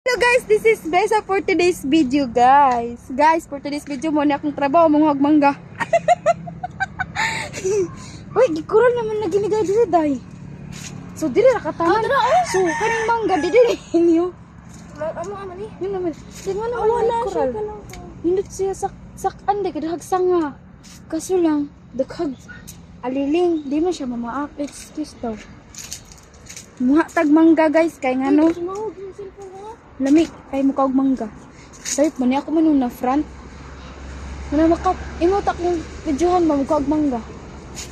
Hello guys, this is Besa for today's video guys. Guys, for today's video mo na akong trabaho mong mangga. Uy, gikural naman na ginigay dito day. So dili ra katanan. So kaning mangga dili ninyo. Ano ano ni? Yun naman. Mo naman wala kural. Hindot siya sak sakan de kadahag sanga. Kaso lang daghag aliling, di man siya mamaak. Excuse daw. Muha tag mangga guys kay ngano. Lami, kay mukha og mangga. Sayop man ako man na front. Mana makap, imot akong videohan ba mukha og mangga.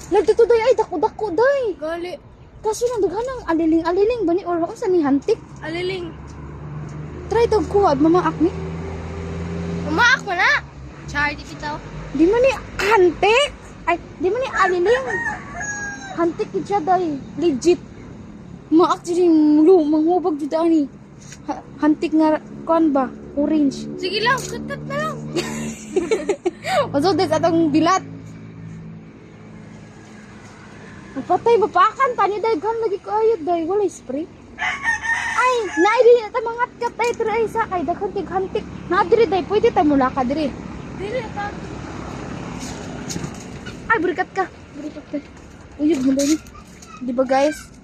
Nagtutuday ay dako-dako day. Gali. Kaso nang daghanang aliling-aliling ba ni or unsa ni hantik? Aliling. Try to kuha mamaak ni. Umaak mo na. Char, di bitaw. Di man ni hantik. Ay, di man ni aliling. Hantik siya day. Legit. Maak jud mulu manghubog jud ani. Ha- Hantik nga kon ba? Orange. Sige lang, katat na lang. Maso des atong bilat. Patay bapakan pa ni dai gam lagi kaayod dai walay spray. Ay, naay diri na ta mangat kat ay pero ay sa kay daghan tig hantik. Na diri dai pwede ta mula ka diri. Dili ka. Ay, burikat ka. Burikat ka. Uyog mo dai. Di ba guys?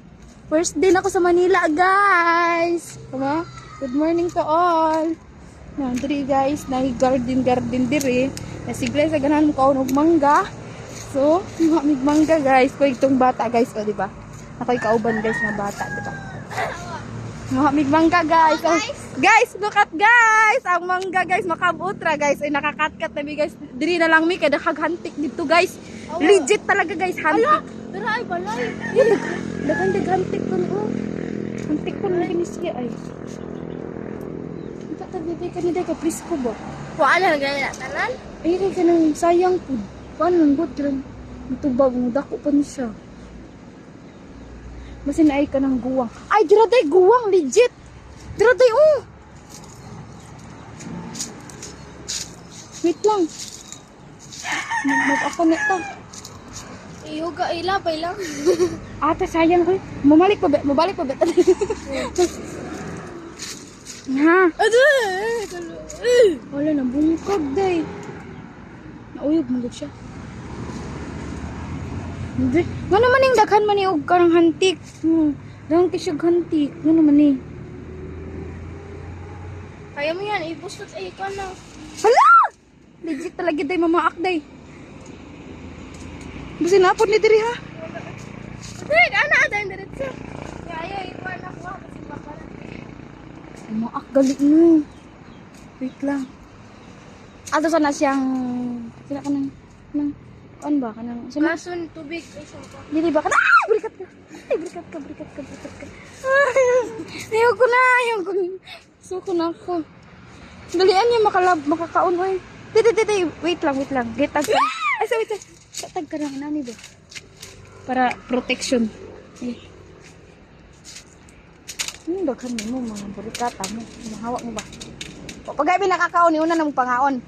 First day na ako sa Manila, guys. Tama? Good morning to all. Na, diri guys, na garden garden diri. Nasigla sa ganahan mo kaon og mangga. So, mga mangga guys, ko itong bata guys, o di ba? Ako'y kauban guys na bata, di ba? Mga mangga guys. Oh, guys, look at guys. Ang mangga guys, makabutra guys. Ay nakakatkat na mi guys. Diri na lang mi kay daghag hantik dito guys. Legit talaga guys, hantik. Pero ay balay. Yan, daghang daghang hantik ko oh. Hantik ko na ginis siya ay. Ito tabi ka ni ka presko ba? Wala na gaya tanan. Ay, ka nang sayang po. Paano nang good rin? Matubag mo, dako pa niya siya. Masin ay ka ng guwang. Ay, diraday, guwang, legit. Diraday, oh. Wait lang. Mag-ako na ito. Iyoga, ilabay lang. Ate, sayang ko. Mumalik pa ba? Mabalik pa ba? ha? Ado! Wala na, bungkag day. Nauyog mo siya. Hindi. Nga naman yung daghan man yung ka ng hantik. Hmm. Dahang kisyag hantik. Nga naman eh. Kaya mo yan, ipustot ay ikaw na. Hala! Legit talaga day mamaak day. Basta napod ni diri ha. Dahil, ana, dahil diretso. Kaya, ikaw na ko. Kasi baka na. Mamaak galit mo. Wait lang. Ato sana siyang... Sila ka ng... ng ano ba? Kanang... Sino? Kason, tubig. Ay, sumpa. Dili ba ka na? Ay, berikat ka. Ay, berikat ka, berikat ka, berikat ka. Ay, ayaw ko na, ayaw ko. Suko na ako. Dalian niya makalab, makakaon, oy. Titi, titi, wait lang, wait lang. Gitag ka. Ay, sa wait, sa. Tag ka ng nani ba? Para protection. Eh. Yung daghan mo, mga burikata mo. Mahawak mo ba? O, pag ay nakakaon, ni una ng pangaon.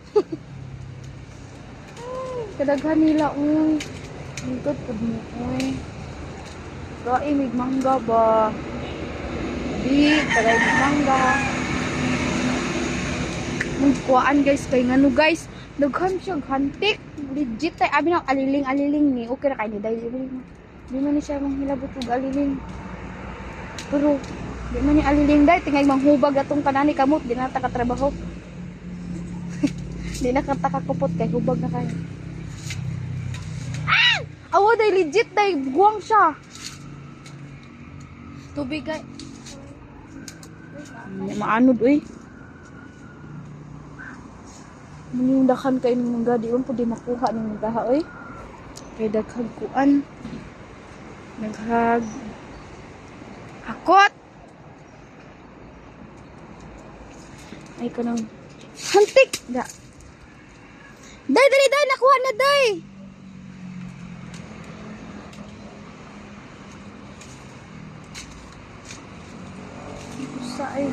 Kadaghan nila, uy. Ang good mo, uy. Dai, may mangga ba? Di, tagay mangga. Magkuhaan guys, kay ngano guys. Daghan siya hantik. Legit tay abi nang aliling-aliling ni. Okay ra kay ni dai. Di man ni siya manghilabot og aliling. Pero di man ni aliling dai tingay manghubag atong kanani kamot di na ta katrabaho. di na ka takakupot kay hubag na kayo. Ah! Awa day legit day guwang siya. Tubig ay. Maanod uy. Manindakan kay ng mga di po di makuha ng gaha oy. Kay daghag kuan. Daghag akot. Ay kanang hantik da. Day dali day nakuha na day. Usa ay.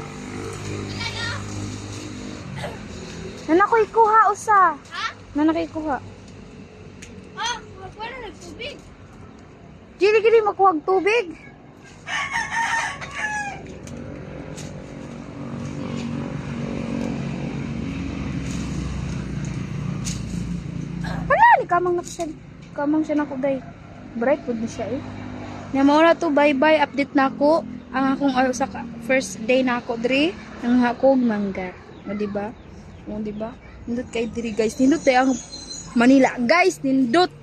Nana ko ikuha usa. Ha? Nana ko. Ah, wala na tubig. Dili gili makuha tubig. Wala ni kamang nakasan. Kamang siya nako day. Bright pud ni siya eh. Na mao na to bye-bye update nako ang akong uh, sa first day nako dre ang hakog mangga. O, diba? O, oh, diba? Nindot kay diri guys. Nindot ang Manila. Guys, nindot!